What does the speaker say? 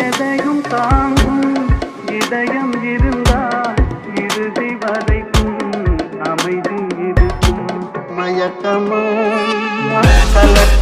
எதையும் தாங்கும் இதயம் இருந்தால் இறுதி வரைக்கும் அமைதி இருக்கும். மயக்கமோ கலக்க